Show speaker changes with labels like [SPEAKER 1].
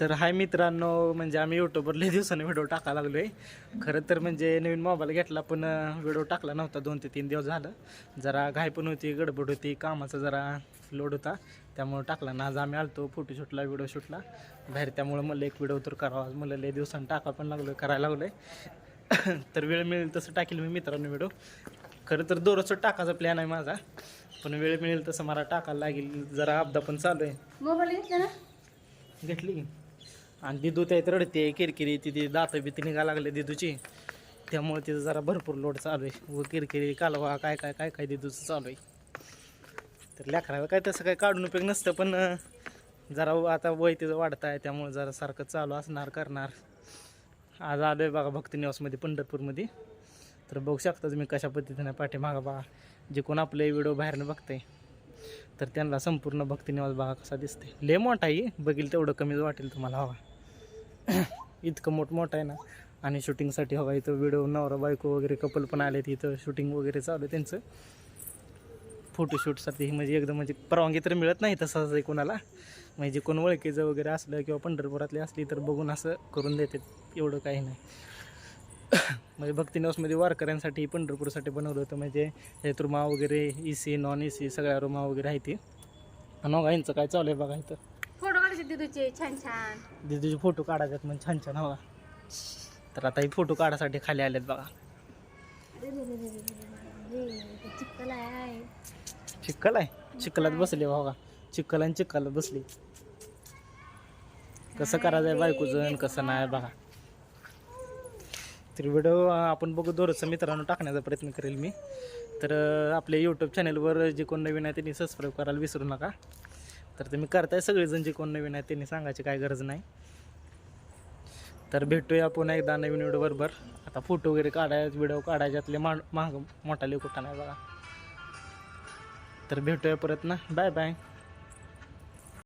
[SPEAKER 1] तर हाय मित्रांनो म्हणजे आम्ही यूट्यूबवर लई दिवसाने व्हिडिओ टाकायला लागलो आहे खरं तर म्हणजे नवीन मोबाईल घेतला पण व्हिडिओ टाकला नव्हता. दोन ते तीन दिवस झालं. जरा घाई पण होती गडबड होती कामाचा जरा लोड होता. त्यामुळं टाकला ना. आज आम्ही आलतो फोटोशूटला व्हिडिओ शूटला बाहेर त्यामुळं मला एक व्हिडिओ तर करावा. मला लई दिवसांनी टाका पण लागलो करायला लागलो आहे तर वेळ मिळेल तसं टाकेल मी मित्रांनो व्हिडिओ खरं तर दररोजचं टाकायचा प्लॅन आहे माझा. पण वेळ मिळेल तसं मला टाकायला लागेल. जरा अपदा पण चालू आहे.
[SPEAKER 2] मोबाईल घेतली
[SPEAKER 1] की आणि दिदू त्यात रडते किरकिरी तिथे दात बिती निघा लागले दिदूची. त्यामुळे तिथं जरा भरपूर लोड चालू आहे. व किरकिरी कालवा काय काय काय काय दिदूचं चालू आहे. तर लेकराला काय तसं काय काढून उपयोग नसतं पण जरा आता वय तिचं वाढत आहे त्यामुळे जरा सारखं चालू असणार करणार. आज आलो आहे बघा भक्ती निवासमध्ये पंढरपूरमध्ये. तर बघू शकता तुम्ही कशा पद्धतीने पाठीमागा बघा. जे कोण आपले व्हिडिओ बाहेरनं बघते तर त्यांना संपूर्ण भक्ती निवास बघा कसा दिसते लय मोठा आहे. बघील तेवढं कमीच वाटेल तुम्हाला हवा. इतकं मोठमोठं आहे ना. आणि शूटिंगसाठी हवा इथं व्हिडिओ नवरा बायको वगैरे कपल पण आले इथं शूटिंग वगैरे चालू आहे त्यांचं. फोटोशूटसाठी म्हणजे एकदम म्हणजे परवानगी तर मिळत नाही तसं असं कोणाला. म्हणजे कोण ओळखीचं वगैरे असलं किंवा पंढरपुरातली असली तर बघून असं करून देते एवढं काही नाही. म्हणजे भक्ती निवासमध्ये वारकऱ्यांसाठी पंढरपूरसाठी बनवलं होतं. म्हणजे हे रुमा वगैरे A C non A C सगळ्या रुमा वगैरे आहे ती. यांचं काय चालू आहे बघा इथं.
[SPEAKER 2] फोटो काढायचे दिदूचे छान छान.
[SPEAKER 1] दिदीचे फोटो काढायच्यात म्हणजे छान छान हवा तर आता ही फोटो काढायसाठी खाली आलेत बघा.
[SPEAKER 2] चिखल आहे.
[SPEAKER 1] चिक्कल आहे? चिक्कलात बसले बघा चिक्कल आणि चिक्कलात बसली. कसं करायचं आहे बायकोचं आणि कसं नाही बघा. तर व्हिडिओ आपण बघू दररोजचं मित्रांनो टाकण्याचा प्रयत्न करेल मी. तर आपल्या यूट्यूब चॅनलवर जे कोण नवीन आहे त्यांनी सबस्क्राईब करायला विसरू नका. तर तुम्ही करताय सगळेजण जे कोण नवीन आहे त्यांनी सांगायची काय गरज नाही. तर भेटूया पुन्हा एकदा नवीन व्हिडिओ बरोबर. आता फोटो वगैरे काढाय व्हिडिओ काढायच्यातले मा महाग मोठा कुठं नाही बघा. तर भेटूया परत ना. Bye bye